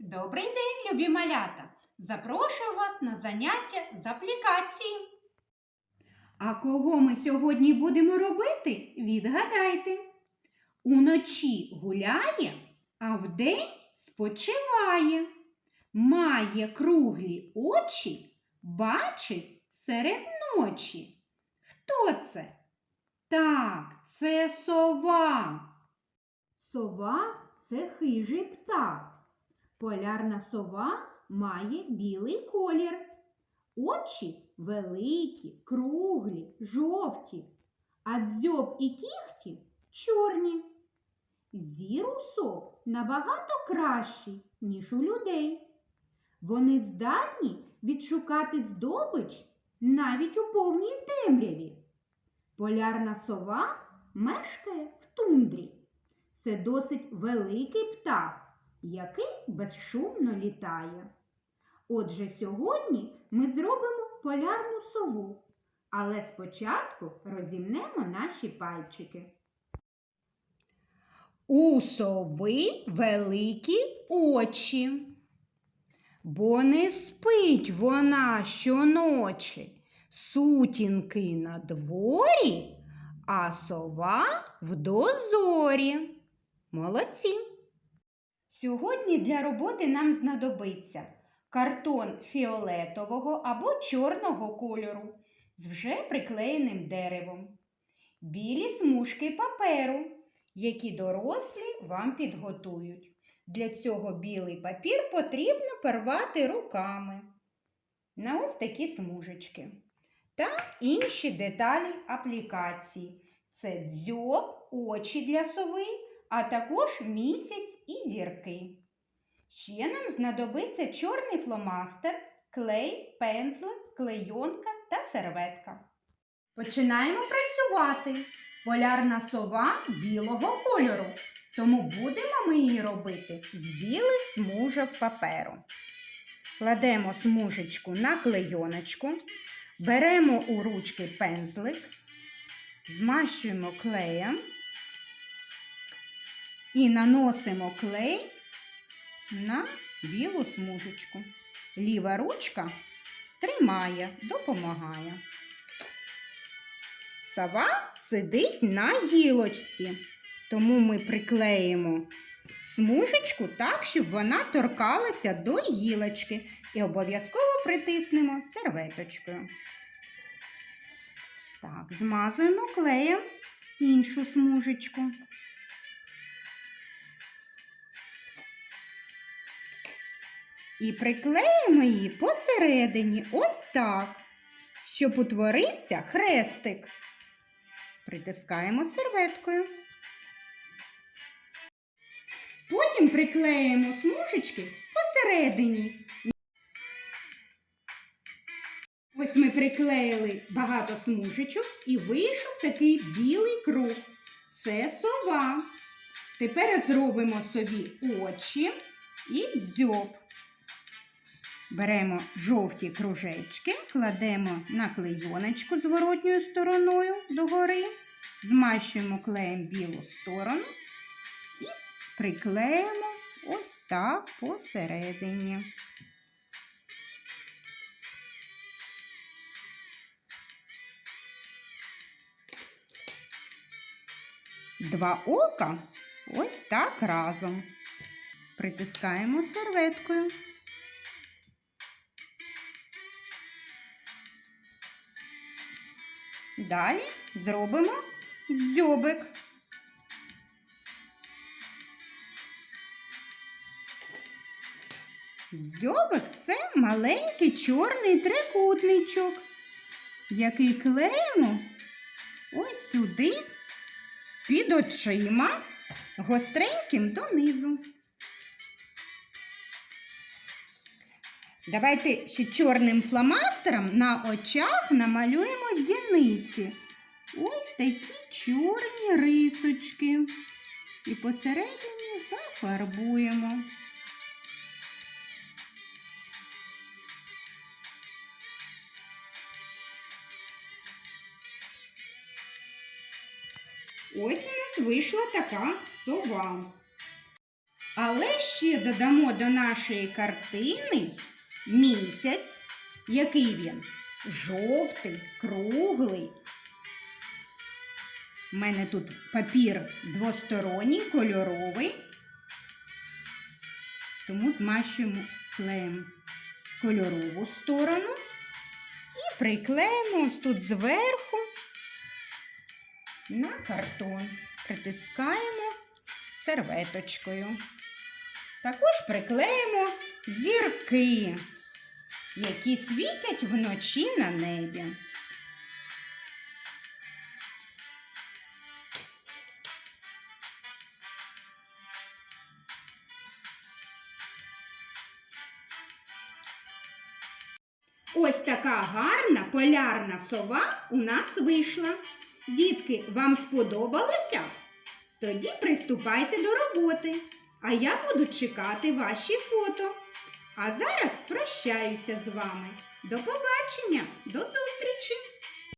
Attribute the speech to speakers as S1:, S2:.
S1: Добрий день, любі малята! Запрошую вас на заняття з аплікації. А кого ми сьогодні будемо робити? Відгадайте. Уночі гуляє, а вдень спочиває. Має круглі очі, бачить серед ночі. Хто це? Так, це сова. Сова це хижий птах. Полярна сова має білий колір. Очі великі, круглі, жовті, а дзьоб і кіхті чорні. Зір у сов набагато кращий, ніж у людей. Вони здатні відшукати здобич навіть у повній темряві. Полярна сова мешкає в тундрі. Це досить великий птах який безшумно літає. Отже, сьогодні ми зробимо полярну сову, але спочатку розімнемо наші пальчики. У сови великі очі, бо не спить вона щоночі. Сутінки на дворі, а сова в дозорі. Молодці! Сьогодні для роботи нам знадобиться картон фіолетового або чорного кольору з вже приклеєним деревом, білі смужки паперу, які дорослі вам підготують. Для цього білий папір потрібно порвати руками на ось такі смужечки та інші деталі аплікації. Це дзьоб, очі для сови а також місяць і зірки. Ще нам знадобиться чорний фломастер, клей, пензлик, клейонка та серветка. Починаємо працювати. Полярна сова білого кольору, тому будемо ми її робити з білих смужок паперу. Кладемо смужечку на клейоночку, беремо у ручки пензлик, змащуємо клеєм і наносимо клей на білу смужечку. Ліва ручка тримає, допомагає. Сова сидить на гілочці, тому ми приклеїмо смужечку так, щоб вона торкалася до гілочки і обов'язково притиснемо серветочкою. Так, змазуємо клеєм іншу смужечку. І приклеїмо її посередині, ось так, щоб утворився хрестик. Притискаємо серветкою. Потім приклеїмо смужечки посередині. Ось ми приклеїли багато смужечок і вийшов такий білий круг. Це сова. Тепер зробимо сові очі і дзьоб. Беремо жовті кружечки, кладемо на клейоночку зворотньою стороною догори, змащуємо клеєм білу сторону і приклеїмо ось так посередині. Два ока ось так разом. Притискаємо серветкою. Далі зробимо дзьобик. Дзьобик це маленький чорний трикутничок, який клеїмо ось сюди під очима гостреньким донизу. Давайте ще чорним фломастером на очах намалюємо зіниці. Ось такі чорні рисочки. І посередині зафарбуємо. Ось у нас вийшла така сова. Але ще додамо до нашої картини місяць, який він жовтий, круглий. У мене тут папір двосторонній, кольоровий, тому змащуємо клеєм кольорову сторону і приклеїмо ось тут зверху на картон. Притискаємо серветочкою. Також приклеїмо зірки, які світять вночі на небі. Ось така гарна полярна сова у нас вийшла. Дітки, вам сподобалося? Тоді приступайте до роботи, а я буду чекати ваші фото. А зараз прощаюся з вами. До побачення, до зустрічі!